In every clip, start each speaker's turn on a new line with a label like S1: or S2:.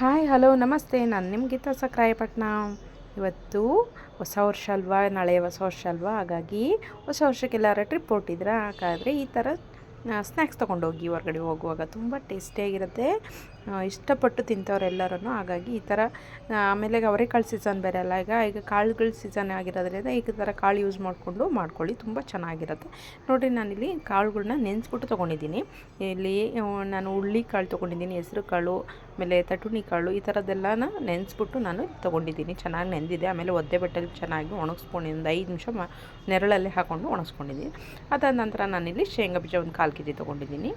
S1: Hi hello ನಮಸ್ತೆ. ನಾನು ನಿಮ್ಮ ಗೀತಾ ಸಕ್ರಾಯಪಟ್ಟಣ ಇವತ್ತು ಹೊಸ ವರ್ಷ ಅಲ್ವಾ? ನಾಳೆ ಹೊಸ ವರ್ಷ ಅಲ್ವಾ? ಹಾಗಾಗಿ ಹೊಸ ವರ್ಷಕ್ಕೆಲ್ಲಾರ ಟ್ರಿಪ್ ಹೊಟ್ಟಿದ್ರೆ ಹಾಗಾದರೆ ಈ ಥರ ಸ್ನ್ಯಾಕ್ಸ್ ತೊಗೊಂಡೋಗಿ ಹೊರಗಡೆ ಹೋಗುವಾಗ ತುಂಬ ಟೇಸ್ಟಿಯಾಗಿರುತ್ತೆ ಇಷ್ಟಪಟ್ಟು ತಿಂತವ್ರೆಲ್ಲರೂ ಹಾಗಾಗಿ ಈ ಥರ ಆಮೇಲೆ ಅವರೆಕಾಳು ಸೀಸನ್ ಬೇರೆ ಅಲ್ಲ ಈಗ ಈಗ ಕಾಳುಗಳ ಸೀಸನ್ ಆಗಿರೋದ್ರಿಂದ ಈ ಥರ ಕಾಳು ಯೂಸ್ ಮಾಡಿಕೊಂಡು ಮಾಡ್ಕೊಳ್ಳಿ, ತುಂಬ ಚೆನ್ನಾಗಿರುತ್ತೆ. ನೋಡಿರಿ, ನಾನಿಲ್ಲಿ ಕಾಳುಗಳನ್ನ ನೆನೆಸ್ಬಿಟ್ಟು ತೊಗೊಂಡಿದ್ದೀನಿ. ಇಲ್ಲಿ ನಾನು ಹುಳ್ಳಿ ಕಾಳು ತೊಗೊಂಡಿದ್ದೀನಿ, ಹೆಸರು ಕಾಳು, ಆಮೇಲೆ ತಟುಣಿ ಕಾಳು, ಈ ಥರದ್ದೆಲ್ಲನ ನೆನೆಸ್ಬಿಟ್ಟು ನಾನು ತೊಗೊಂಡಿದ್ದೀನಿ. ಚೆನ್ನಾಗಿ ನೆಂದಿದೆ, ಆಮೇಲೆ ಒದ್ದೆ ಬಟ್ಟೆಲಿ ಚೆನ್ನಾಗಿ ಒಣಗಿಸ್ಕೊಂಡು ಒಂದು ಐದು ನಿಮಿಷ ಮ, ನೆರಳಲ್ಲೇ ಹಾಕ್ಕೊಂಡು ಒಣಗಿಸ್ಕೊಂಡಿದ್ದೀನಿ. ಅದಾದ ನಂತರ ನಾನಿಲ್ಲಿ ಶೇಂಗಾ ಬೀಜ ಒಂದು ಕಾಲು ಕೆ ಜಿ ತೊಗೊಂಡಿದ್ದೀನಿ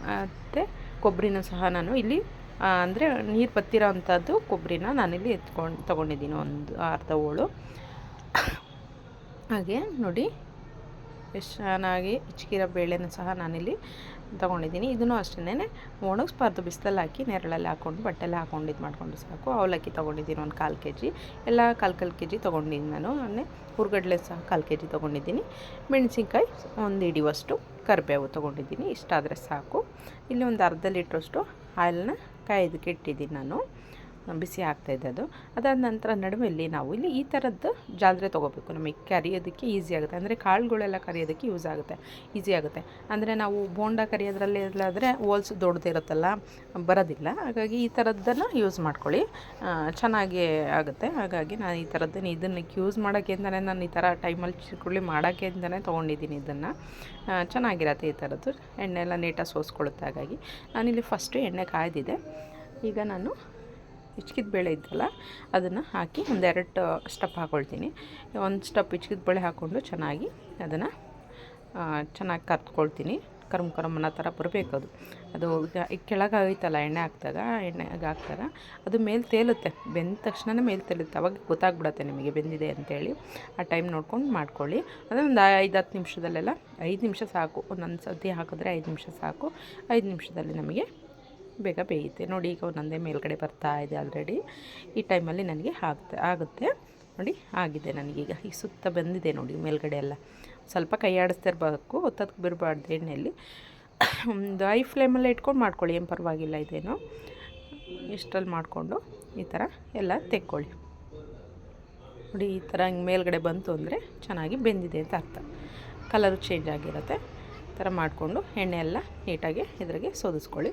S1: ಮತ್ತು ಕೊಬ್ಬರಿನೂ ಸಹ ನಾನು ಇಲ್ಲಿ ಅಂದರೆ ನೀರು ಬತ್ತಿರೋ ಅಂಥದ್ದು ಕೊಬ್ಬರಿನ ನಾನಿಲ್ಲಿ ಎತ್ಕೊಂಡು ತೊಗೊಂಡಿದ್ದೀನಿ ಒಂದು ಅರ್ಧ ಹೋಳು ಹಾಗೆ ನೋಡಿ, ಎಷ್ಟು ಚೆನ್ನಾಗಿ ಹಿಚ್ಕಿರೋ ಬೇಳೆನ ಸಹ ನಾನಿಲ್ಲಿ ತೊಗೊಂಡಿದ್ದೀನಿ. ಇದನ್ನು ಅಷ್ಟೇ ಒಣಗಿಸ್ಬಾರ್ದು ಬಿಸಿಲಲ್ಲಿ ಹಾಕಿ ನೆರಳಲ್ಲಿ ಹಾಕ್ಕೊಂಡು ಬಟ್ಟೆಲ್ಲ ಹಾಕ್ಕೊಂಡು ಇದು ಮಾಡ್ಕೊಂಡು ಸಾಕು ಅವಲಕ್ಕಿ ತೊಗೊಂಡಿದ್ದೀನಿ ಒಂದು ಕಾಲು ಕೆ ಜಿ ಎಲ್ಲ ಕಾಲು ಕಾಲು ಕೆ ಜಿ ತೊಗೊಂಡಿದ್ದೀನಿ ನಾನು. ಅನ್ನೇ ಹುರ್ಗಡ್ಲೆ ಸಹ ಕಾಲು ಕೆ ಜಿ ತೊಗೊಂಡಿದ್ದೀನಿ. ಮೆಣಸಿನ್ಕಾಯಿ ಒಂದು ಹಿಡಿಯುವಷ್ಟು ಕರಿಬೇವು ತೊಗೊಂಡಿದ್ದೀನಿ ಇಷ್ಟಾದರೆ ಸಾಕು. ಇಲ್ಲಿ ಒಂದು ಅರ್ಧ ಲೀಟ್ರಷ್ಟು ಆಯಿಲ್ನ ಕಾಯ್ದಕ್ಕೆ ಇಟ್ಟಿದ್ದೀನಿ ನಾನು. ಬಿಸಿ ಆಗ್ತಾಯಿದೆ ಅದು. ಅದಾದ ನಂತರ ನಡುವೆಯಲ್ಲಿ ನಾವು ಇಲ್ಲಿ ಈ ಥರದ್ದು ಜಾಲ್ರೆ ತೊಗೋಬೇಕು. ನಮಗೆ ಕರಿಯೋದಕ್ಕೆ ಈಸಿ ಆಗುತ್ತೆ. ಅಂದರೆ ಕಾಳುಗಳೆಲ್ಲ ಕರಿಯೋದಕ್ಕೆ ಯೂಸ್ ಆಗುತ್ತೆ. ಈಸಿ ಆಗುತ್ತೆ. ಅಂದರೆ ನಾವು ಬೋಂಡ ಕರಿಯೋದ್ರಲ್ಲಿ ಎಲ್ಲಾದರೆ ಹೋಲ್ಸ್ ದೊಡ್ಡದಿರುತ್ತಲ್ಲ ಬರೋದಿಲ್ಲ. ಹಾಗಾಗಿ ಈ ಥರದ್ದನ್ನು ಯೂಸ್ ಮಾಡ್ಕೊಳ್ಳಿ. ಚೆನ್ನಾಗಿ ಆಗುತ್ತೆ. ಹಾಗಾಗಿ ನಾನು ಈ ಥರದ್ದನ್ನು ಇದನ್ನು ಯೂಸ್ ಮಾಡೋಕ್ಕೆ ಅಂತಲೇ ನಾನು ಈ ಥರ ಟೈಮಲ್ಲಿ ಚಿಕ್ಕೊಳ್ಳಿ ಮಾಡೋಕ್ಕೆ ಅಂತಲೇ ತೊಗೊಂಡಿದ್ದೀನಿ ಇದನ್ನು. ಚೆನ್ನಾಗಿರತ್ತೆ ಈ ಥರದ್ದು ಎಣ್ಣೆ ಎಲ್ಲ ನೀಟಾಗಿ ಸೋಸ್ಕೊಳ್ಳುತ್ತೆ ಹಾಗಾಗಿ. ನಾನಿಲ್ಲಿ ಫಸ್ಟು ಎಣ್ಣೆ ಕಾಯ್ದಿದೆ. ಈಗ ನಾನು ಹಿಚ್ಕಿದ ಬೇಳೆ ಇದ್ದಲ್ಲ ಅದನ್ನು ಹಾಕಿ ಒಂದೆರಡು ಸ್ಟಪ್ ಹಾಕ್ಕೊಳ್ತೀನಿ ಒಂದು ಸ್ಟಪ್ ಹಿಚ್ಕಿದ ಬೇಳೆ ಹಾಕ್ಕೊಂಡು ಚೆನ್ನಾಗಿ ಅದನ್ನು ಚೆನ್ನಾಗಿ ಕರ್ತ್ಕೊಳ್ತೀನಿ ಕರ್ಮ್ ಕರ್ಮ್ ಅನ್ನೋ ಥರ ಬರಬೇಕು ಅದು. ಅದು ಕೆಳಗೆ ಆಗೋಯ್ತಲ್ಲ ಎಣ್ಣೆ ಹಾಕಿದಾಗ ಎಣ್ಣೆಗೆ ಹಾಕಿದಾಗ ಅದು ಮೇಲೆ ತೇಲುತ್ತೆ. ಬೆಂದ ತಕ್ಷಣವೇ ಮೇಲೆ ತೇಲುತ್ತೆ. ಅವಾಗ ಗೊತ್ತಾಗ್ಬಿಡತ್ತೆ ನಿಮಗೆ ಬೆಂದಿದೆ ಅಂತೇಳಿ. ಆ ಟೈಮ್ ನೋಡ್ಕೊಂಡು ಮಾಡ್ಕೊಳ್ಳಿ. ಅದೇ ಒಂದು ಐದು, ಹತ್ತು ನಿಮಿಷದಲ್ಲೆಲ್ಲ, ಐದು ನಿಮಿಷ ಸಾಕು. ಒಂದೊಂದು ಸರ್ತಿ ಹಾಕಿದ್ರೆ ಐದು ನಿಮಿಷ ಸಾಕು. ಐದು ನಿಮಿಷದಲ್ಲಿ ನಮಗೆ ಬೇಗ ಬೇಯುತ್ತೆ. ನೋಡಿ, ಈಗ ಒಂದೊಂದೇ ಮೇಲ್ಗಡೆ ಬರ್ತಾ ಇದೆ ಆಲ್ರೆಡಿ ಈ ಟೈಮಲ್ಲಿ ನನಗೆ ಆಗುತ್ತೆ ಆಗುತ್ತೆ. ನೋಡಿ, ಆಗಿದೆ ನನಗೀಗ ಈ ಸುತ್ತ ಬಂದಿದೆ ನೋಡಿ, ಮೇಲ್ಗಡೆ ಎಲ್ಲ. ಸ್ವಲ್ಪ ಕೈ ಆಡಿಸ್ತಾ ಇರಬೇಕು ಒತ್ತದಕ್ಕೆ ಬಿಡಬಾರ್ದು ಎಣ್ಣೆಯಲ್ಲಿ. ಒಂದು ಐ ಫ್ಲೇಮಲ್ಲೇ ಇಟ್ಕೊಂಡು ಮಾಡ್ಕೊಳ್ಳಿ, ಏನು ಪರವಾಗಿಲ್ಲ ಇದೇನು. ಇಷ್ಟರಲ್ಲಿ ಮಾಡಿಕೊಂಡು ಈ ಥರ ಎಲ್ಲ ತೆಕ್ಕೊಳ್ಳಿ. ನೋಡಿ, ಈ ಥರ ಹಿಂಗೆ ಮೇಲ್ಗಡೆ ಬಂತು ಅಂದರೆ ಚೆನ್ನಾಗಿ ಬೆಂದಿದೆ ಅಂತ ಅರ್ಥ. ಕಲರು ಚೇಂಜ್ ಆಗಿರುತ್ತೆ. ಥರ ಮಾಡಿಕೊಂಡು ಎಣ್ಣೆ ಎಲ್ಲ ನೀಟಾಗಿ ಇದ್ರಾಗೆ ಸೋದಿಸ್ಕೊಳ್ಳಿ.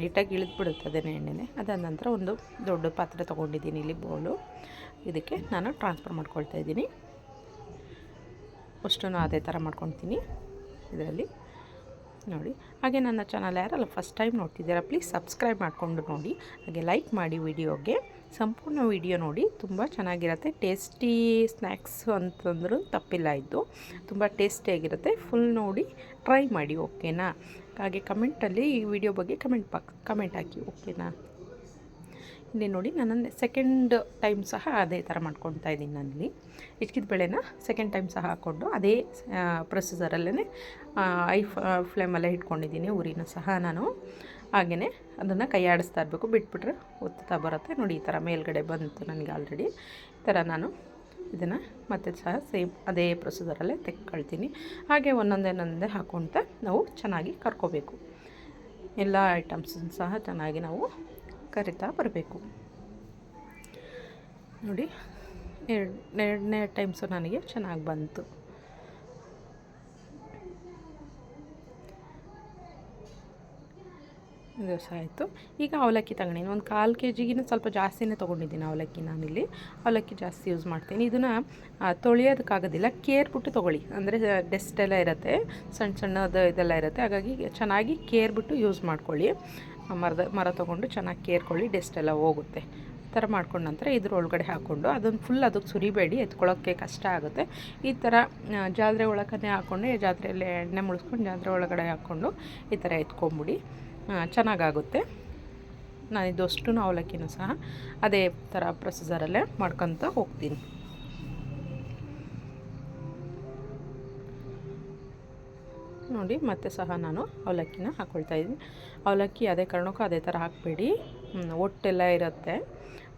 S1: ನೀಟಾಗಿ ಇಳಿದ್ಬಿಡುತ್ತೆ ಅದೇನೇ ಎಣ್ಣೆನೆ. ಅದಾದ ನಂತರ ಒಂದು ದೊಡ್ಡ ಪಾತ್ರೆ ತೊಗೊಂಡಿದ್ದೀನಿ ಇಲ್ಲಿ ಬೌಲು. ಇದಕ್ಕೆ ನಾನು ಟ್ರಾನ್ಸ್ಫರ್ ಮಾಡ್ಕೊಳ್ತಾ ಇದ್ದೀನಿ. ಅಷ್ಟನ್ನು ಅದೇ ಥರ ಮಾಡ್ಕೊತೀನಿ ಇದರಲ್ಲಿ. ನೋಡಿ, ಹಾಗೆ ನನ್ನ ಚಾನಲ್ ಯಾರಲ್ಲ ಫಸ್ಟ್ ಟೈಮ್ ನೋಡ್ತಿದ್ದೀರಾ ಪ್ಲೀಸ್ ಸಬ್ಸ್ಕ್ರೈಬ್ ಮಾಡಿಕೊಂಡು ನೋಡಿ. ಹಾಗೆ ಲೈಕ್ ಮಾಡಿ ವಿಡಿಯೋಗೆ. ಸಂಪೂರ್ಣ ವಿಡಿಯೋ ನೋಡಿ, ತುಂಬ ಚೆನ್ನಾಗಿರುತ್ತೆ. ಟೇಸ್ಟಿ ಸ್ನ್ಯಾಕ್ಸ್ ಅಂತಂದ್ರೂ ತಪ್ಪಿಲ್ಲ ಇದು. ತುಂಬ ಟೇಸ್ಟಿಯಾಗಿರುತ್ತೆ ಫುಲ್ ನೋಡಿ ಟ್ರೈ ಮಾಡಿ ಓಕೆನಾ ಹಾಗೆ ಕಮೆಂಟಲ್ಲಿ ಈ ವಿಡಿಯೋ ಬಗ್ಗೆ ಕಮೆಂಟ್ ಪಾಕ್ ಕಮೆಂಟ್ ಹಾಕಿ ಓಕೆನಾ ಇಲ್ಲಿ ನೋಡಿ ನಾನು ಸೆಕೆಂಡ್ ಟೈಮ್ ಸಹ ಅದೇ ಥರ ಮಾಡ್ಕೊತಾ ಇದ್ದೀನಿ ನಾನಿಲ್ಲಿ. ಇಟ್ಕಿದ ಬೇಳೆನ ಸೆಕೆಂಡ್ ಟೈಮ್ ಸಹ ಹಾಕ್ಕೊಂಡು ಅದೇ ಪ್ರೊಸೆಸರಲ್ಲೇ ಐ ಫ್ಲೇಮಲ್ಲೇ ಇಟ್ಕೊಂಡಿದ್ದೀನಿ ಉರಿನ ಸಹ ನಾನು. ಹಾಗೆಯೇ ಅದನ್ನು ಕೈ ಆಡಿಸ್ತಾ ಇರಬೇಕು. ಬಿಟ್ಬಿಟ್ರೆ ಒತ್ತುತ್ತಾ ಬರುತ್ತೆ. ನೋಡಿ, ಈ ಥರ ಮೇಲ್ಗಡೆ ಬಂತು ನನಗೆ ಆಲ್ರೆಡಿ ಈ ಥರ ನಾನು ಇದನ್ನು ಮತ್ತೆ ಸಹ ಸೇಮ್ ಅದೇ ಪ್ರೊಸೀಜರಲ್ಲೇ ತೆಕ್ಕೊಳ್ತೀನಿ. ಹಾಗೆ ಒಂದೊಂದೇ ಒಂದೊಂದೇ ಹಾಕ್ಕೊಳ್ತಾ ನಾವು ಚೆನ್ನಾಗಿ ಕರ್ಕೋಬೇಕು. ಎಲ್ಲ ಐಟಮ್ಸನ್ನು ಸಹ ಚೆನ್ನಾಗಿ ನಾವು ಕರಿತಾ ಬರಬೇಕು. ನೋಡಿ ಎರಡು ಎರಡನೇ ಟೈಮ್ಸು ನನಗೆ ಚೆನ್ನಾಗಿ ಬಂತು. ಸಹ ಆಯಿತು. ಈಗ ಅವಲಕ್ಕಿ ತಗೊಂಡಿನಿ. ಒಂದು ಕಾಲು ಕೆ ಜಿಗಿನ ಸ್ವಲ್ಪ ಜಾಸ್ತಿನೇ ತೊಗೊಂಡಿದ್ದೀನಿ ಅವಲಕ್ಕಿ ನಾನಿಲ್ಲಿ. ಅವಲಕ್ಕಿ ಜಾಸ್ತಿ ಯೂಸ್ ಮಾಡ್ತೀನಿ. ಇದನ್ನು ತೊಳೆಯೋದಕ್ಕಾಗೋದಿಲ್ಲ. ಕೇರ್ಬಿಟ್ಟು ತೊಗೊಳ್ಳಿ. ಅಂದರೆ ಡೆಸ್ಟ್ ಎಲ್ಲ ಇರುತ್ತೆ. ಸಣ್ಣ ಸಣ್ಣದು ಇದೆಲ್ಲ ಇರುತ್ತೆ. ಹಾಗಾಗಿ ಚೆನ್ನಾಗಿ ಕೇರ್ಬಿಟ್ಟು ಯೂಸ್ ಮಾಡ್ಕೊಳ್ಳಿ. ಮರದ, ಮರ ತೊಗೊಂಡು ಚೆನ್ನಾಗಿ ಕೇರ್ಕೊಳ್ಳಿ. ಡೆಸ್ಟ್ ಎಲ್ಲ ಹೋಗುತ್ತೆ. ಈ ಥರ ಮಾಡ್ಕೊಂಡ ನಂತರ ಇದ್ರ ಒಳಗಡೆ ಹಾಕ್ಕೊಂಡು ಅದನ್ನು ಫುಲ್ ಅದಕ್ಕೆ ಸುರಿಬೇಡಿ. ಎತ್ಕೊಳ್ಳೋಕ್ಕೆ ಕಷ್ಟ ಆಗುತ್ತೆ. ಈ ಥರ ಜಾತ್ರೆ ಒಳಗಡೆ ಹಾಕ್ಕೊಂಡು ಜಾತ್ರೆಯಲ್ಲಿ ಎಣ್ಣೆ ಮುಳಿಸ್ಕೊಂಡು ಜಾತ್ರೆ ಒಳಗಡೆ ಹಾಕ್ಕೊಂಡು ಈ ಥರ ಎತ್ಕೊಂಬಿಡಿ. ಚೆನ್ನಾಗಾಗುತ್ತೆ. ನಾನು ಇದಷ್ಟು ಅವಲಕ್ಕಿನೂ ಸಹ ಅದೇ ಥರ ಪ್ರೊಸೆಸರಲ್ಲೇ ಮಾಡ್ಕೊತ ಹೋಗ್ತೀನಿ. ನೋಡಿ, ಮತ್ತೆ ಸಹ ನಾನು ಅವಲಕ್ಕಿನ ಹಾಕ್ಕೊಳ್ತಾ ಇದ್ದೀನಿ. ಅವಲಕ್ಕಿ ಅದೇ ಕಾರಣಕ್ಕೂ ಅದೇ ಥರ ಹಾಕಬೇಡಿ. ಒಟ್ಟೆಲ್ಲ ಇರುತ್ತೆ.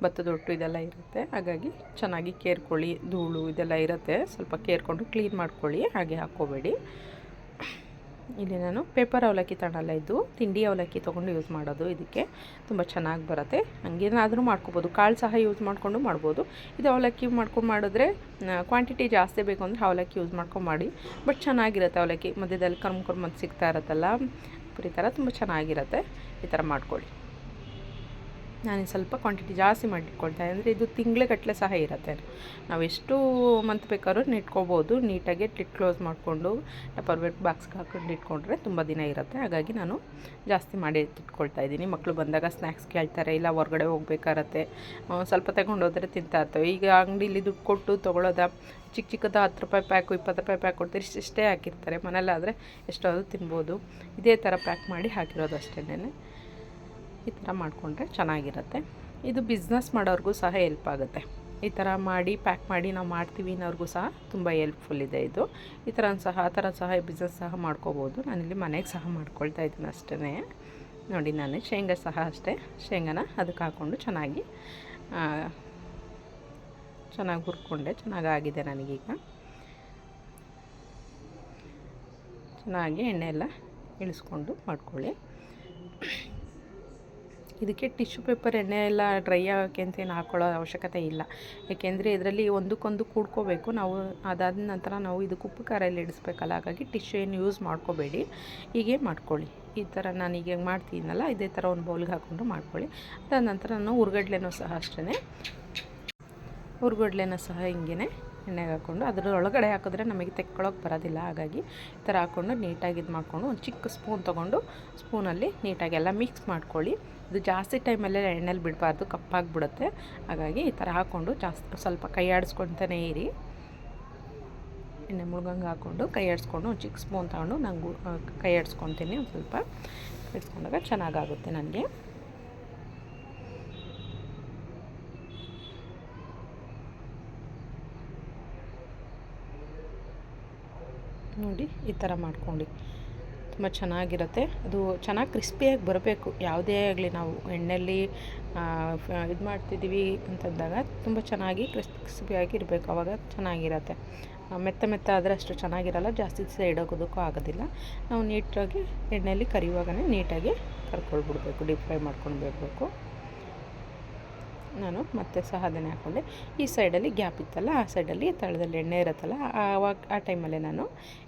S1: ಭತ್ತದ ಒಟ್ಟು ಇದೆಲ್ಲ ಇರುತ್ತೆ. ಹಾಗಾಗಿ ಚೆನ್ನಾಗಿ ಕೇರ್ಕೊಳ್ಳಿ, ಧೂಳು ಇದೆಲ್ಲ ಇರುತ್ತೆ. ಸ್ವಲ್ಪ ಕೇರ್ಕೊಂಡು ಕ್ಲೀನ್ ಮಾಡ್ಕೊಳ್ಳಿ, ಹಾಗೆ ಹಾಕ್ಕೋಬೇಡಿ. ಇಲ್ಲಿ ನಾನು ಪೇಪರ್ ಅವಲಕ್ಕಿ ತಗೊಳ್ಳಲ್ಲ ಇದು, ತಿಂಡಿ ಅವಲಕ್ಕಿ ತೊಗೊಂಡು ಯೂಸ್ ಮಾಡೋದು ಇದಕ್ಕೆ. ತುಂಬ ಚೆನ್ನಾಗಿ ಬರುತ್ತೆ. ಹಂಗೇನಾದರೂ ಮಾಡ್ಕೋಬೋದು. ಕಾಳು ಸಹ ಯೂಸ್ ಮಾಡಿಕೊಂಡು ಮಾಡ್ಬೋದು. ಇದು ಅವಲಕ್ಕಿ ಮಾಡ್ಕೊಂಡು ಮಾಡಿದ್ರೆ ಕ್ವಾಂಟಿಟಿ ಜಾಸ್ತಿ ಬೇಕು ಅಂದರೆ ಅವಲಕ್ಕಿ ಯೂಸ್ ಮಾಡ್ಕೊಂಡು ಮಾಡಿ. ಬಟ್ ಚೆನ್ನಾಗಿರುತ್ತೆ ಅವಲಕ್ಕಿ. ಮಧ್ಯದಲ್ಲಿ ಕರ್ಮ್ ಕರ್ಮದ್ದು ಸಿಗ್ತಾ ಇರುತ್ತಲ್ಲ ಪುರಿ ಥರ ತುಂಬ ಚೆನ್ನಾಗಿರುತ್ತೆ. ಈ ಥರ ಮಾಡ್ಕೊಳ್ಳಿ. ನಾನು ಸ್ವಲ್ಪ ಕ್ವಾಂಟಿಟಿ ಜಾಸ್ತಿ ಮಾಡಿಟ್ಕೊಳ್ತಾ ಅಂದರೆ ಇದು ತಿಂಗಳಗಟ್ಟಲೆ ಸಹ ಇರುತ್ತೆ. ನಾವು ಎಷ್ಟು ಮಂತ್ ಬೇಕಾದ್ರೂ ನೆಟ್ಕೋಬೋದು ನೀಟಾಗಿ ಟಿಟ್ ಕ್ಲೋಸ್ ಮಾಡಿಕೊಂಡು ಪರ್ವೇಟ್ ಬಾಕ್ಸ್ಗೆ ಹಾಕೊಂಡು ಇಟ್ಕೊಂಡ್ರೆ ತುಂಬ ದಿನ ಇರುತ್ತೆ. ಹಾಗಾಗಿ ನಾನು ಜಾಸ್ತಿ ಮಾಡಿ ಇಟ್ಕೊಳ್ತಾ ಇದ್ದೀನಿ. ಮಕ್ಕಳು ಬಂದಾಗ ಸ್ನ್ಯಾಕ್ಸ್ ಕೇಳ್ತಾರೆ, ಇಲ್ಲ ಹೊರಗಡೆ ಹೋಗ್ಬೇಕಾರತ್ತೆ. ಸ್ವಲ್ಪ ತಗೊಂಡೋದ್ರೆ ತಿಂತಾ ಇರ್ತವೆ. ಈಗ ಅಂಗಡಿಲಿ ದುಡ್ಡು ಕೊಟ್ಟು ತೊಗೊಳೋದ, ಚಿಕ್ಕ ಚಿಕ್ಕದ ಹತ್ತು ರೂಪಾಯಿ ಪ್ಯಾಕು ಇಪ್ಪತ್ತು ರೂಪಾಯಿ ಪ್ಯಾಕ್ ಕೊಡ್ತಾರೆ, ಇಷ್ಟೇ ಹಾಕಿರ್ತಾರೆ. ಮನೇಲಾದರೆ ಎಷ್ಟಾದರೂ ತಿನ್ಬೋದು. ಇದೇ ಥರ ಪ್ಯಾಕ್ ಮಾಡಿ ಹಾಕಿರೋದು ಅಷ್ಟೇ ಈ ಥರ ಮಾಡಿಕೊಂಡ್ರೆ ಚೆನ್ನಾಗಿರುತ್ತೆ. ಇದು ಬಿಸ್ನೆಸ್ ಮಾಡೋರಿಗೂ ಸಹ ಹೆಲ್ಪ್ ಆಗುತ್ತೆ. ಈ ಥರ ಮಾಡಿ ಪ್ಯಾಕ್ ಮಾಡಿ ನಾವು ಮಾಡ್ತೀವಿ ಅನ್ನೋರಿಗೂ ಸಹ ತುಂಬ ಹೆಲ್ಪ್ಫುಲ್ ಇದೆ ಇದು. ಈ ಥರ ಸಹ, ಆ ಥರ ಸಹ ಬಿಸ್ನೆಸ್ ಸಹ ಮಾಡ್ಕೋಬೋದು. ನಾನಿಲ್ಲಿ ಮನೆಗೆ ಸಹ ಮಾಡ್ಕೊಳ್ತಾ ಇದ್ದೀನಿ ಅಷ್ಟೇ ನೋಡಿ, ನಾನು ಶೇಂಗಾ ಸಹ ಅಷ್ಟೇ. ಶೇಂಗಾನ ಅದಕ್ಕೆ ಹಾಕ್ಕೊಂಡು ಚೆನ್ನಾಗಿ ಚೆನ್ನಾಗಿ ಹುರ್ಕೊಂಡೆ. ಚೆನ್ನಾಗಾಗಿದೆ ನನಗೀಗ. ಚೆನ್ನಾಗಿ ಎಣ್ಣೆ ಎಲ್ಲ ಇಳಿಸ್ಕೊಂಡು ಮಾಡ್ಕೊಳ್ಳಿ. ಇದಕ್ಕೆ ಟಿಶ್ಯೂ ಪೇಪರ್ ಎಣ್ಣೆ ಎಲ್ಲ ಡ್ರೈ ಆಗೋಕ್ಕೆ ಅಂತ ಏನು ಹಾಕ್ಕೊಳ್ಳೋ ಅವಶ್ಯಕತೆ ಇಲ್ಲ. ಏಕೆಂದರೆ ಇದರಲ್ಲಿ ಒಂದಕ್ಕೊಂದು ಕೂಡ್ಕೋಬೇಕು. ನಾವು ಅದಾದ ನಂತರ ನಾವು ಇದಕ್ಕೆ ಉಪ್ಪು ಖಾರ ಇಡಿಸ್ಬೇಕಲ್ಲ, ಹಾಗಾಗಿ ಟಿಶ್ಯೂ ಏನು ಯೂಸ್ ಮಾಡ್ಕೋಬೇಡಿ. ಹೀಗೆ ಮಾಡ್ಕೊಳ್ಳಿ. ಈ ಥರ ನಾನು ಈಗ ಮಾಡ್ತೀನಲ್ಲ, ಇದೇ ಥರ ಒಂದು ಬೌಲ್ಗೆ ಹಾಕ್ಕೊಂಡು ಮಾಡ್ಕೊಳ್ಳಿ. ಅದಾದ ನಂತರ ನಾನು ಉರ್ಗಡ್ಲೆನೂ ಸಹ ಅಷ್ಟೇ ಉರ್ಗಡ್ಲೆನೂ ಸಹ ಹಿಂಗೆ ಎಣ್ಣೆಗೆ ಹಾಕ್ಕೊಂಡು ಅದರ ಒಳಗಡೆ ಹಾಕಿದ್ರೆ ನಮಗೆ ತೆಕ್ಕೊಳ್ಳೋಕೆ ಬರೋದಿಲ್ಲ. ಹಾಗಾಗಿ ಈ ಥರ ಹಾಕ್ಕೊಂಡು ನೀಟಾಗಿ ಇದು ಮಾಡಿಕೊಂಡು ಒಂದು ಚಿಕ್ಕ ಸ್ಪೂನ್ ತೊಗೊಂಡು ಸ್ಪೂನಲ್ಲಿ ನೀಟಾಗಿ ಎಲ್ಲ ಮಿಕ್ಸ್ ಮಾಡ್ಕೊಳ್ಳಿ. ಇದು ಜಾಸ್ತಿ ಟೈಮಲ್ಲೇ ಎಣ್ಣೆಲಿ ಬಿಡಬಾರ್ದು, ಕಪ್ಪಾಗಿಬಿಡುತ್ತೆ. ಹಾಗಾಗಿ ಈ ಥರ ಹಾಕ್ಕೊಂಡು ಜಾಸ್ತಿ ಸ್ವಲ್ಪ ಕೈ ಆಡಿಸ್ಕೊತಾನೆ ಇರಿ. ಎಣ್ಣೆ ಮುಳುಗಂಗೆ ಹಾಕ್ಕೊಂಡು ಕೈ ಆಡಿಸ್ಕೊಂಡು ಒಂದು ಚಿಕ್ಕ ಸ್ಪೂನ್ ತಗೊಂಡು ನಂಗೆ ಕೈ ಆಡಿಸ್ಕೊತೀನಿ ಒಂದು ಸ್ವಲ್ಪ. ಇಡ್ಸ್ಕೊಂಡಾಗ ಚೆನ್ನಾಗಾಗುತ್ತೆ ನನಗೆ. ನೋಡಿ ಈ ಥರ ಮಾಡ್ಕೊಂಡು. ತುಂಬ ಚೆನ್ನಾಗಿರುತ್ತೆ. ಅದು ಚೆನ್ನಾಗಿ ಕ್ರಿಸ್ಪಿಯಾಗಿ ಬರಬೇಕು. ಯಾವುದೇ ಆಗಲಿ ನಾವು ಎಣ್ಣೆಯಲ್ಲಿ ಇದು ಮಾಡ್ತಿದ್ದೀವಿ ಅಂತಂದಾಗ ತುಂಬ ಚೆನ್ನಾಗಿ ಕ್ರಿಸ್ಪಿ ಕ್ರಿಸ್ಪಿಯಾಗಿ ಇರಬೇಕು. ಅವಾಗ ಚೆನ್ನಾಗಿರತ್ತೆ. ಮೆತ್ತ ಮೆತ್ತ ಆದರೆ ಅಷ್ಟು ಚೆನ್ನಾಗಿರಲ್ಲ. ಜಾಸ್ತಿ ದಿವಸ ಇಡೋಗೋದಕ್ಕೂ ಆಗೋದಿಲ್ಲ. ನಾವು ನೀಟಾಗಿ ಎಣ್ಣೆಯಲ್ಲಿ ಕರಿಯುವಾಗಲೇ ನೀಟಾಗಿ ಕರ್ಕೊಳ್ಬಿಡ್ಬೇಕು. ಡೀಪ್ ಫ್ರೈ ಮಾಡ್ಕೊಂಡು ಬಿಡಬೇಕು ನಾನು ಮತ್ತೆ ಸಹ ಅದನ್ನೇ ಹಾಕ್ಕೊಂಡೆ ಈ ಸೈಡಲ್ಲಿ ಗ್ಯಾಪ್ ಇತ್ತಲ್ಲ, ಆ ಸೈಡಲ್ಲಿ ತಳದಲ್ಲಿ ಎಣ್ಣೆ ಇರುತ್ತಲ್ಲ, ಆವಾಗ ಆ ಟೈಮಲ್ಲೇ ನಾನು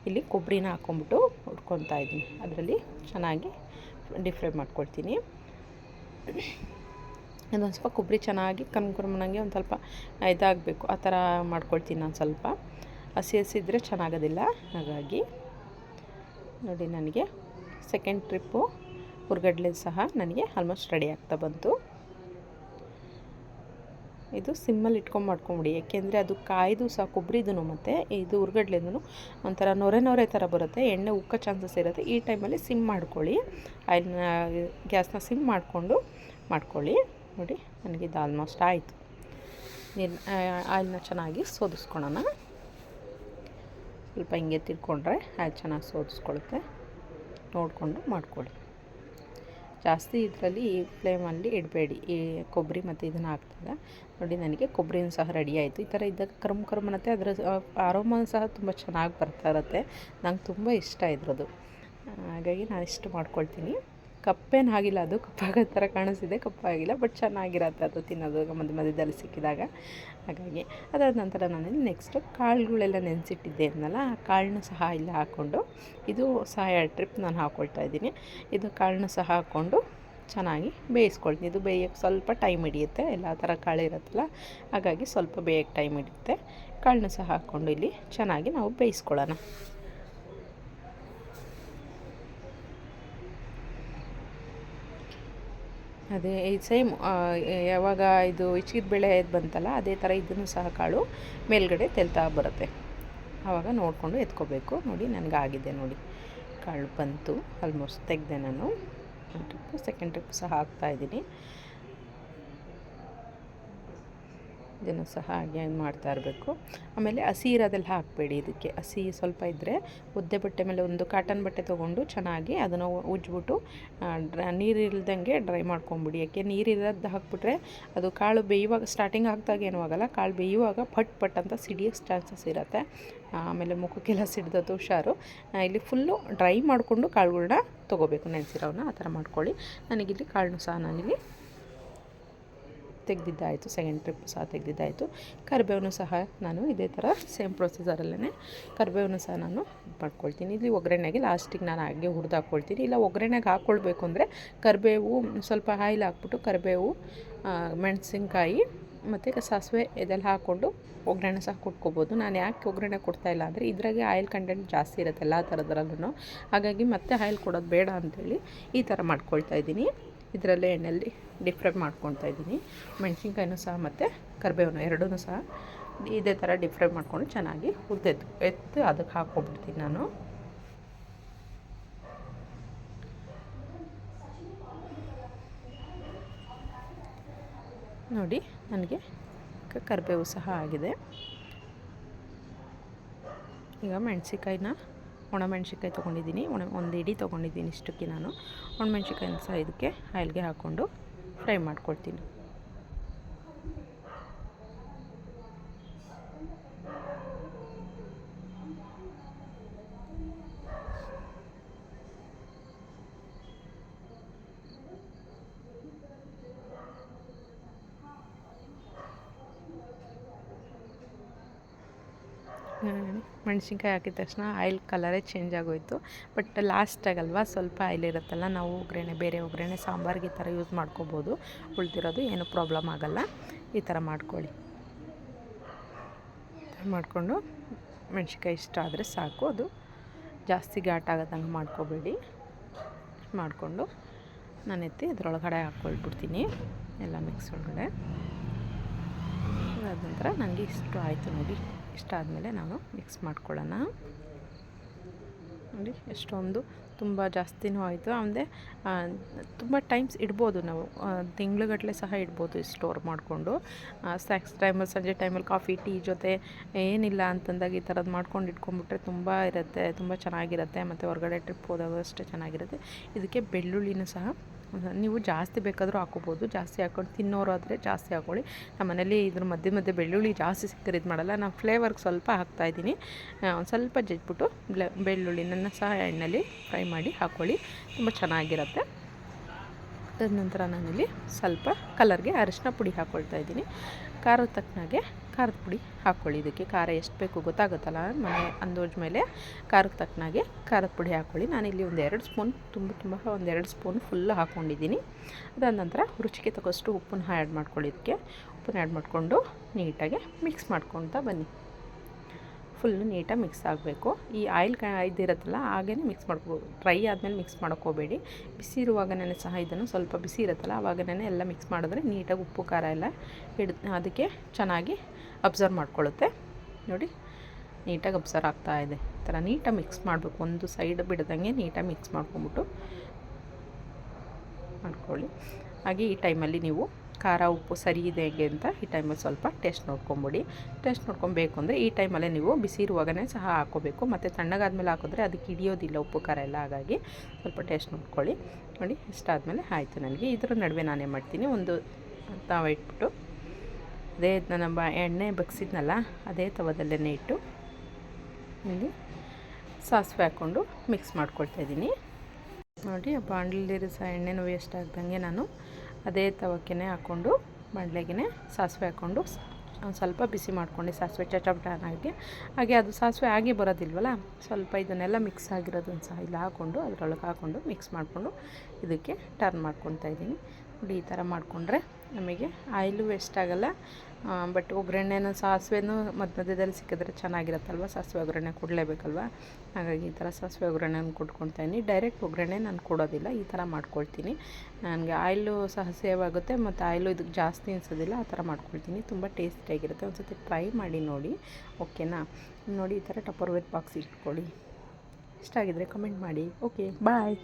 S1: ಇಲ್ಲಿ ಕೊಬ್ಬರಿನ ಹಾಕ್ಕೊಂಬಿಟ್ಟು ಹುಡ್ಕೊತಾ ಇದ್ದೀನಿ. ಅದರಲ್ಲಿ ಚೆನ್ನಾಗಿ ಡೀಪ್ ಫ್ರೈ ಮಾಡ್ಕೊಳ್ತೀನಿ. ಅದೊಂದು ಸ್ವಲ್ಪ ಕೊಬ್ಬರಿ ಚೆನ್ನಾಗಿ ಕನ್ಕುರ್ಮನಂಗೆ ಒಂದು ಸ್ವಲ್ಪ ಇದಾಗಬೇಕು. ಆ ಥರ ಮಾಡ್ಕೊಳ್ತೀನಿ ನಾನು ಸ್ವಲ್ಪ. ಹಸಿ ಹಸಿದ್ರೆ ಚೆನ್ನಾಗೋದಿಲ್ಲ. ಹಾಗಾಗಿ ನೋಡಿ ನನಗೆ ಸೆಕೆಂಡ್ ಟ್ರಿಪ್ಪು ಹುರ್ಗಡ್ಲೆ ಸಹ ನನಗೆ ಆಲ್ಮೋಸ್ಟ್ ರೆಡಿ ಆಗ್ತಾ ಬಂತು. ಇದು ಸಿಮ್ಮಲ್ಲಿ ಇಟ್ಕೊಂಡು ಮಾಡ್ಕೊಂಬಿಡಿ. ಯಾಕೆಂದರೆ ಅದು ಕಾಯ್ದು ಸಹ ಕೊಬ್ಬರಿದೂ ಮತ್ತು, ಇದು ಉರ್ಗಡ್ಲೆದೂ ಒಂಥರ ನೊರೆ ನೊರೆ ಥರ ಬರುತ್ತೆ, ಎಣ್ಣೆ ಉಕ್ಕ ಚಾನ್ಸಸ್ ಇರುತ್ತೆ. ಈ ಟೈಮಲ್ಲಿ ಸಿಮ್ ಮಾಡ್ಕೊಳ್ಳಿ. ಆಯಿಲ್ನ ಗ್ಯಾಸ್ನ ಸಿಮ್ ಮಾಡಿಕೊಂಡು ಮಾಡ್ಕೊಳ್ಳಿ. ನೋಡಿ, ನನಗೆ ಇದು ಆಲ್ಮೋಸ್ಟ್ ಆಯಿತು. ನೀರು ಆಯಿಲ್ನ ಚೆನ್ನಾಗಿ ಸೋದಿಸ್ಕೊಳೋಣ. ಸ್ವಲ್ಪ ಹಿಂಗೆ ತಿಳ್ಕೊಂಡ್ರೆ ಆಯಿಲ್ ಚೆನ್ನಾಗಿ ಸೋದಿಸ್ಕೊಳುತ್ತೆ. ನೋಡಿಕೊಂಡು ಮಾಡ್ಕೊಳ್ಳಿ. ಜಾಸ್ತಿ ಇದರಲ್ಲಿ ಈ ಫ್ಲೇಮಲ್ಲಿ ಇಡಬೇಡಿ. ಈ ಕೊಬ್ಬರಿ ಮತ್ತು ಇದನ್ನು ಹಾಕ್ದಾಗ. ನೋಡಿ, ನನಗೆ ಕೊಬ್ಬರಿನೂ ಸಹ ರೆಡಿ ಆಯಿತು. ಈ ಥರ ಇದ್ದಾಗ ಕರ್ಮ್ ಕರ್ಮ್ ಅನ್ನತ್ತೆ. ಅದರ ಆರೋಮ ಸಹ ತುಂಬ ಚೆನ್ನಾಗಿ ಬರ್ತಾ ಇರುತ್ತೆ. ನಂಗೆ ತುಂಬ ಇಷ್ಟ ಇದ್ರದ್ದು ಹಾಗಾಗಿ ನಾನು ಇಷ್ಟು ಮಾಡ್ಕೊಳ್ತೀನಿ. ಕಪ್ಪೇನು ಆಗಿಲ್ಲ ಅದು. ಕಪ್ಪಾಗೋ ಥರ ಕಾಣಿಸಿದೆ ಕಪ್ಪಾಗಿಲ್ಲ ಬಟ್ ಚೆನ್ನಾಗಿರತ್ತೆ ಅದು ತಿನ್ನೋದು. ಮಧ್ಯ ಮಧ್ಯದಲ್ಲಿ ಸಿಕ್ಕಿದಾಗ. ಹಾಗಾಗಿ ಅದಾದ ನಂತರ ನಾನು ನೆಕ್ಸ್ಟು ಕಾಳುಗಳೆಲ್ಲ ನೆನೆಸಿಟ್ಟಿದ್ದೆ ಅಂದಲ್ಲ ಆ ಕಾಳನ್ನು ಸಹ ಇಲ್ಲಿ ಹಾಕ್ಕೊಂಡು, ಇದು ಸಹ ಎರಡು ಟ್ರಿಪ್ ನಾನು ಹಾಕ್ಕೊಳ್ತಾ ಇದ್ದೀನಿ. ಇದು ಕಾಳನ್ನು ಸಹ ಹಾಕ್ಕೊಂಡು ಚೆನ್ನಾಗಿ ಬೇಯಿಸ್ಕೊಳ್ತೀನಿ. ಇದು ಬೇಯೋಕ್ಕೆ ಸ್ವಲ್ಪ ಟೈಮ್ ಹಿಡಿಯುತ್ತೆ. ಎಲ್ಲ ಥರ ಕಾಳು ಇರುತ್ತಲ್ಲ, ಹಾಗಾಗಿ ಸ್ವಲ್ಪ ಬೇಯಕ್ಕೆ ಟೈಮ್ ಹಿಡಿಯುತ್ತೆ. ಕಾಳನ್ನ ಸಹ ಹಾಕ್ಕೊಂಡು ಇಲ್ಲಿ ಚೆನ್ನಾಗಿ ನಾವು ಬೇಯಿಸ್ಕೊಳ್ಳೋಣ. ಅದೇ ಸೇಮ್ ಯಾವಾಗ ಇದು ಇಚ್ಚಿದ ಬೆಳೆ ಬಂತಲ್ಲ, ಅದೇ ಥರ ಇದನ್ನು ಸಹ ಕಾಳು ಮೇಲ್ಗಡೆ ತೆಲ್ತಾ ಬರುತ್ತೆ. ಆವಾಗ ನೋಡಿಕೊಂಡು ಎತ್ಕೋಬೇಕು. ನೋಡಿ, ನನಗಾಗಿದೆ ನೋಡಿ. ಕಾಳು ಬಂತು. ಆಲ್ಮೋಸ್ಟ್ ತೆಗೆದೆ ನಾನು. ಟ್ರಿಪ್ಪು ಸೆಕೆಂಡ್ ಟ್ರಿಪ್ ಸಹ ಹಾಕ್ತಾಯಿದ್ದೀನಿ ಇದನ್ನು ಸಹ ಹಾಗೆ ಮಾಡ್ತಾ ಇರಬೇಕು. ಆಮೇಲೆ ಹಸಿ ಇರೋದೆಲ್ಲ ಹಾಕಬೇಡಿ ಇದಕ್ಕೆ. ಹಸಿ ಸ್ವಲ್ಪ ಇದ್ದರೆ ಉದ್ದೆ ಬಟ್ಟೆ ಮೇಲೆ ಒಂದು ಕಾಟನ್ ಬಟ್ಟೆ ತೊಗೊಂಡು ಚೆನ್ನಾಗಿ ಅದನ್ನು ಉಜ್ಜಿಬಿಟ್ಟು ನೀರಿಲ್ದಂಗೆ ಡ್ರೈ ಮಾಡ್ಕೊಂಬಿಡಿ. ಯಾಕೆ ನೀರಿರೋದು ಹಾಕ್ಬಿಟ್ರೆ ಅದು ಕಾಳು ಬೇಯುವಾಗ ಸ್ಟಾರ್ಟಿಂಗ್ ಹಾಕಿದಾಗ ಏನೂ ಆಗೋಲ್ಲ. ಕಾಳು ಬೇಯುವಾಗ ಪಟ್ ಪಟ್ ಅಂತ ಸಿಡಿಯೋ ಚಾನ್ಸಸ್ ಇರುತ್ತೆ. ಆಮೇಲೆ ಮುಖಕ್ಕೆಲ್ಲ ಸಿಡ್ದದ್ದು ಹುಷಾರು. ಇಲ್ಲಿ ಫುಲ್ಲು ಡ್ರೈ ಮಾಡಿಕೊಂಡು ಕಾಳುಗಳನ್ನ ತೊಗೋಬೇಕು. ನೆನೆಸಿರೋವನ್ನ ಆ ಥರ ಮಾಡ್ಕೊಳ್ಳಿ. ನನಗಿಲ್ಲಿ ಕಾಳನ್ನು ಸಹ ನಾನಿಲ್ಲಿ ತೆಗೆದಿದ್ದಾಯಿತು. ಸೆಕೆಂಡ್ ಟ್ರಿಪ್ ಸಹ ತೆಗೆದಿದ್ದಾಯಿತು. ಕರಿಬೇವನ್ನು ಸಹ ನಾನು ಇದೇ ಥರ ಸೇಮ್ ಪ್ರೊಸೀಜರಲ್ಲೇ ಕರಿಬೇವನ್ನು ಸಹ ನಾನು ಇದು ಮಾಡ್ಕೊಳ್ತೀನಿ. ಇಲ್ಲಿ ಒಗ್ಗರಣೆಗೆ ಲಾಸ್ಟಿಗೆ ನಾನು ಹಾಗೆ ಹುರಿದು ಹಾಕ್ಕೊಳ್ತೀನಿ ಇಲ್ಲ, ಒಗ್ಗರಣೆಗೆ ಹಾಕ್ಕೊಳ್ಬೇಕು ಅಂದರೆ ಕರಿಬೇವು ಸ್ವಲ್ಪ ಆಯಿಲ್ ಹಾಕ್ಬಿಟ್ಟು ಕರಿಬೇವು ಮೆಣಸಿನ್ಕಾಯಿ ಮತ್ತು ಸಾಸಿವೆ ಇದೆಲ್ಲ ಹಾಕ್ಕೊಂಡು ಒಗ್ಗರಣೆ ಸಹ ಕೊಟ್ಕೋಬೋದು. ನಾನು ಯಾಕೆ ಒಗ್ಗರಣೆ ಕೊಡ್ತಾ ಇಲ್ಲ ಅಂದರೆ ಇದ್ರಾಗೆ ಆಯಿಲ್ ಕಂಟೆಂಟ್ ಜಾಸ್ತಿ ಇರುತ್ತೆ ಎಲ್ಲ ಥರದ್ರಲ್ಲೂ ಹಾಗಾಗಿ ಮತ್ತೆ ಆಯಿಲ್ ಕೊಡೋದು ಬೇಡ ಅಂಥೇಳಿ ಈ ಥರ ಮಾಡ್ಕೊಳ್ತಾ ಇದ್ದೀನಿ. ಇದರಲ್ಲೇ ಎಣ್ಣೆಯಲ್ಲಿ ಡಿಪ್ ಫ್ರೈ ಮಾಡ್ಕೊಳ್ತಾ ಇದ್ದೀನಿ. ಮೆಣಸಿನ್ಕಾಯಿನೂ ಸಹ ಮತ್ತು ಕರಿಬೇವನ್ನು ಎರಡೂ ಸಹ ಇದೇ ಥರ ಡಿಪ್ ಫ್ರೈ ಮಾಡಿಕೊಂಡು ಚೆನ್ನಾಗಿ ಉದ್ದೆತ್ತು ಎತ್ತು ಅದಕ್ಕೆ ಹಾಕ್ಕೊಬಿಡ್ತೀನಿ ನಾನು. ನೋಡಿ, ನನಗೆ ಕರಿಬೇವು ಸಹ ಆಗಿದೆ. ಈಗ ಮೆಣಸಿನ್ಕಾಯಿನ ಒಣಮೆಣ್ಸಿನ್ಕಾಯಿ ತೊಗೊಂಡಿದ್ದೀನಿ. ಒಣ ಒಂದು ಇಡಿ ತೊಗೊಂಡಿದ್ದೀನಿ ಇಷ್ಟಕ್ಕೆ ನಾನು. ಒಣಮೆಣ್ಸಿನ್ಕಾಯಿನ ಸಹ ಇದಕ್ಕೆ ಆಯಿಲ್ಗೆ ಹಾಕ್ಕೊಂಡು ಫ್ರೈ ಮಾಡ್ಕೊಳ್ತೀನಿ. ಮೆಣಸಿನ್ಕಾಯಿ ಹಾಕಿದ ತಕ್ಷಣ ಆಯಿಲ್ ಕಲರೇ ಚೇಂಜ್ ಆಗೋಯಿತು. ಬಟ್ ಲಾಸ್ಟಾಗಲ್ವಾ ಸ್ವಲ್ಪ ಆಯಿಲ್ ಇರುತ್ತಲ್ಲ, ನಾವು ಒಗ್ಗರಣೆ ಬೇರೆ ಒಗ್ಗರಣೆ ಸಾಂಬಾರಿಗೆ ಈ ಥರ ಯೂಸ್ ಮಾಡ್ಕೋಬೋದು. ಉಳ್ದಿರೋದು ಏನು ಪ್ರಾಬ್ಲಮ್ ಆಗಲ್ಲ. ಈ ಥರ ಮಾಡ್ಕೊಳ್ಳಿ. ಮಾಡಿಕೊಂಡು ಮೆಣಸಿನ್ಕಾಯಿ ಇಷ್ಟ ಆದರೆ ಸಾಕು. ಅದು ಜಾಸ್ತಿ ಘಾಟ್ ಆಗೋದಂಗೆ ಮಾಡ್ಕೋಬೇಡಿ. ಮಾಡಿಕೊಂಡು ನಾನು ಎತ್ತಿ ಇದ್ರೊಳಗಡೆ ಹಾಕ್ಕೊಳ್ಬಿಡ್ತೀನಿ, ಎಲ್ಲ ಮಿಕ್ಸ್ ಒಳಗಡೆ. ಅದ ನಂತರ ನನಗೆ ಇಷ್ಟು ಆಯಿತು ನೋಡಿ. ಇಷ್ಟ ಆದಮೇಲೆ ನಾನು ಮಿಕ್ಸ್ ಮಾಡ್ಕೊಳ್ಳೋಣ. ನೋಡಿ, ಎಷ್ಟೊಂದು ತುಂಬ ಜಾಸ್ತಿನೂ ಆಯಿತು. ಅಂದರೆ ತುಂಬ ಟೈಮ್ಸ್ ಇಡ್ಬೋದು ನಾವು. ತಿಂಗ್ಳುಗಟ್ಟಲೆ ಸಹ ಇಡ್ಬೋದು ಸ್ಟೋರ್ ಮಾಡಿಕೊಂಡು. ಸ್ನ್ಯಾಕ್ಸ್ ಟೈಮಲ್ಲಿ ಸಂಜೆ ಟೈಮಲ್ಲಿ ಕಾಫಿ ಟೀ ಜೊತೆ ಏನಿಲ್ಲ ಅಂತಂದಾಗ ಈ ಥರದ್ದು ಮಾಡ್ಕೊಂಡು ಇಟ್ಕೊಂಡ್ಬಿಟ್ರೆ ತುಂಬ ಇರುತ್ತೆ, ತುಂಬ ಚೆನ್ನಾಗಿರುತ್ತೆ. ಮತ್ತು ಹೊರಗಡೆ ಟ್ರಿಪ್ ಹೋದಾಗ ಅಷ್ಟೇ ಚೆನ್ನಾಗಿರುತ್ತೆ. ಇದಕ್ಕೆ ಬೆಳ್ಳುಳ್ಳಿನೂ ಸಹ ನೀವು ಜಾಸ್ತಿ ಬೇಕಾದರೂ ಹಾಕೋಬೋದು ಜಾಸ್ತಿ ಹಾಕೊಂಡು ತಿನ್ನೋರಾದರೆ ಜಾಸ್ತಿ ಹಾಕೊಳ್ಳಿ. ನಮ್ಮ ಮನೇಲಿ ಇದ್ರ ಮಧ್ಯೆ ಮಧ್ಯೆ ಬೆಳ್ಳುಳ್ಳಿ ಜಾಸ್ತಿ ಸಿಕ್ಕರೆ ಇದು ಮಾಡಲ್ಲ. ನಾನು ಫ್ಲೇವರ್ಗೆ ಸ್ವಲ್ಪ ಹಾಕ್ತಾಯಿದ್ದೀನಿ ಒಂದು ಸ್ವಲ್ಪ ಜಜ್ಬಿಟ್ಟು ಬೆಳ್ಳುಳ್ಳಿನ ಸಹ ಎಣ್ಣೆಲಿ ಫ್ರೈ ಮಾಡಿ ಹಾಕ್ಕೊಳ್ಳಿ ತುಂಬ ಚೆನ್ನಾಗಿರುತ್ತೆ. ತದನಂತರ ನಾನಿಲ್ಲಿ ಸ್ವಲ್ಪ ಕಲರ್ಗೆ ಅರಿಶಿನ ಪುಡಿ ಹಾಕ್ಕೊಳ್ತಾ ಇದ್ದೀನಿ. ಖಾರದ ತಕ್ಕನಾಗೆ ಖಾರದ ಪುಡಿ ಹಾಕ್ಕೊಳ್ಳಿ. ಇದಕ್ಕೆ ಖಾರ ಎಷ್ಟು ಬೇಕು ಗೊತ್ತಾಗುತ್ತಲ್ಲ? ಮನೆ ಅಂದೋಜ್ ಮೇಲೆ ಖಾರಕ್ಕೆ ತಕ್ಕನಾಗೆ ಖಾರದ ಪುಡಿ ಹಾಕ್ಕೊಳ್ಳಿ. ನಾನಿಲ್ಲಿ ಒಂದು ಎರಡು ಸ್ಪೂನ್, ತುಂಬ ತುಂಬ ಒಂದು ಎರಡು ಸ್ಪೂನ್ ಫುಲ್ ಹಾಕ್ಕೊಂಡಿದ್ದೀನಿ. ಅದಾದ ನಂತರ ರುಚಿಗೆ ತಗೋಷ್ಟು ಉಪ್ಪನ್ನ ಆ್ಯಡ್ ಮಾಡ್ಕೊಳ್ಳಿ ಇದಕ್ಕೆ. ಉಪ್ಪನ್ನ ಆ್ಯಡ್ ಮಾಡಿಕೊಂಡು ನೀಟಾಗಿ ಮಿಕ್ಸ್ ಮಾಡ್ಕೊತಾ ಬನ್ನಿ. ಫುಲ್ಲು ನೀಟಾಗಿ ಮಿಕ್ಸ್ ಆಗಬೇಕು. ಈ ಆಯಿಲ್ ಕ ಇದಿರುತ್ತಲ್ಲ ಹಾಗೇ ಮಿಕ್ಸ್ ಮಾಡ್ಕೋಬೋದು ಡ್ರೈ ಆದಮೇಲೆ ಮಿಕ್ಸ್ ಮಾಡ್ಕೋಬೇಡಿ ಬಿಸಿ ಇರುವಾಗನೇ ಸಹ ಇದನ್ನು ಸ್ವಲ್ಪ ಬಿಸಿ ಇರುತ್ತಲ್ಲ ಆವಾಗನೇ ಎಲ್ಲ ಮಿಕ್ಸ್ ಮಾಡಿದ್ರೆ ನೀಟಾಗಿ ಉಪ್ಪು ಖಾರ ಎಲ್ಲ ಹಿಡ್ ಅದಕ್ಕೆ ಚೆನ್ನಾಗಿ ಅಬ್ಸರ್ವ್ ಮಾಡ್ಕೊಳ್ಳುತ್ತೆ. ನೋಡಿ, ನೀಟಾಗಿ ಅಬ್ಸರ್ವ್ ಆಗ್ತಾ ಇದೆ. ಈ ಥರ ನೀಟಾಗಿ ಮಿಕ್ಸ್ ಮಾಡಬೇಕು. ಒಂದು ಸೈಡ್ ಬಿಡ್ದಂಗೆ ನೀಟಾಗಿ ಮಿಕ್ಸ್ ಮಾಡ್ಕೊಂಬಿಟ್ಟು ಮಾಡ್ಕೊಳ್ಳಿ. ಹಾಗೆ ಈ ಟೈಮಲ್ಲಿ ನೀವು ಖಾರ, ಉಪ್ಪು ಸರಿ ಇದೆ ಹೇಗೆ ಅಂತ ಈ ಟೈಮಲ್ಲಿ ಸ್ವಲ್ಪ ಟೇಸ್ಟ್ ನೋಡ್ಕೊಂಬಿಡಿ. ಟೇಸ್ಟ್ ನೋಡ್ಕೊಬೇಕು ಅಂದರೆ ಈ ಟೈಮಲ್ಲೇ ನೀವು ಬಿಸಿ ಇರುವಾಗನೇ ಸಹ ಹಾಕೋಬೇಕು. ಮತ್ತು ತಣ್ಣಗಾದ್ಮೇಲೆ ಹಾಕಿದ್ರೆ ಅದಕ್ಕೆ ಹಿಡಿಯೋದಿಲ್ಲ ಉಪ್ಪು, ಖಾರ ಎಲ್ಲ. ಹಾಗಾಗಿ ಸ್ವಲ್ಪ ಟೇಸ್ಟ್ ನೋಡ್ಕೊಳ್ಳಿ. ನೋಡಿ ಇಷ್ಟಾದಮೇಲೆ ಆಯಿತು ನನಗೆ. ಇದರ ನಡುವೆ ನಾನೇ ಮಾಡ್ತೀನಿ, ಒಂದು ತಾವ ಇಟ್ಬಿಟ್ಟು ಅದೇ ನಮ್ಮ ಎಣ್ಣೆ ಬಗ್ಸಿದ್ನಲ್ಲ, ಅದೇ ತವದಲ್ಲೇ ಇಟ್ಟು ಇಲ್ಲಿ ಸಾಸಿವೆ ಹಾಕ್ಕೊಂಡು ಮಿಕ್ಸ್ ಮಾಡ್ಕೊಳ್ತಾ ಇದ್ದೀನಿ. ನೋಡಿ, ಆ ಬಾಂಡ್ಲಿರೋ ಸಹ ಎಣ್ಣೆನೂ ವೇಸ್ಟ್ ಆಗ್ದಂಗೆ ನಾನು ಅದೇ ತವಕ್ಕೆ ಹಾಕ್ಕೊಂಡು ಬಾಣಲೆಗೆ ಸಾಸಿವೆ ಹಾಕ್ಕೊಂಡು ಸ್ವಲ್ಪ ಬಿಸಿ ಮಾಡ್ಕೊಂಡು, ಸಾಸಿವೆ ಚಟಪಟಾನಾಗಿ ಹಾಗೆ ಅದು ಸಾಸಿವೆ ಆಗಿ ಬರೋದಿಲ್ವಲ್ಲ, ಸ್ವಲ್ಪ ಇದನ್ನೆಲ್ಲ ಮಿಕ್ಸ್ ಆಗಿರೋದನ್ನು ಸಹ ಇಲ್ಲಿ ಹಾಕ್ಕೊಂಡು, ಅದರೊಳಗೆ ಹಾಕ್ಕೊಂಡು ಮಿಕ್ಸ್ ಮಾಡಿಕೊಂಡು ಇದಕ್ಕೆ ಟರ್ನ್ ಮಾಡ್ಕೊತಾ ಇದ್ದೀನಿ. ನೋಡಿ ಈ ಥರ ಮಾಡಿಕೊಂಡ್ರೆ ನಮಗೆ ಆಯಿಲು ವೇಸ್ಟ್ ಆಗಲ್ಲ. ಬಟ್ ಒಗ್ಗರಣೆನ, ಸಾಸಿವೆನೂ ಮಧ್ಯ ಮಧ್ಯದಲ್ಲಿ ಸಿಕ್ಕಿದ್ರೆ ಚೆನ್ನಾಗಿರುತ್ತಲ್ವ? ಸಾಸಿವೆ ಒಗ್ಗರಣೆ ಕೊಡಲೇಬೇಕಲ್ವ? ಹಾಗಾಗಿ ಈ ಥರ ಸಾಸಿವೆ ಒಗ್ಗರಣೆನ ಕೊಟ್ಕೊಳ್ತಾಯಿನಿ ಡೈರೆಕ್ಟ್ ಒಗ್ಗರಣೆ ನಾನು ಕೊಡೋದಿಲ್ಲ, ಈ ಥರ ಮಾಡ್ಕೊಳ್ತೀನಿ. ನನಗೆ ಆಯಿಲು ಸಹ ಸೇವ್ ಆಗುತ್ತೆ, ಮತ್ತು ಆಯಿಲು ಇದಕ್ಕೆ ಜಾಸ್ತಿ ಅನಿಸೋದಿಲ್ಲ, ಆ ಥರ ಮಾಡ್ಕೊಳ್ತೀನಿ. ತುಂಬ ಟೇಸ್ಟಿಯಾಗಿರುತ್ತೆ ಒಂದು ಸತಿ ಟ್ರೈ ಮಾಡಿ ನೋಡಿ ಓಕೆನಾ ನೋಡಿ, ಈ ಥರ ಟಪರ್ವೇರ್ ಬಾಕ್ಸ್ ಇಟ್ಕೊಳ್ಳಿ. ಇಷ್ಟ ಆಗಿದ್ರೆ ಕಮೆಂಟ್ ಮಾಡಿ ಓಕೆ ಬಾಯ್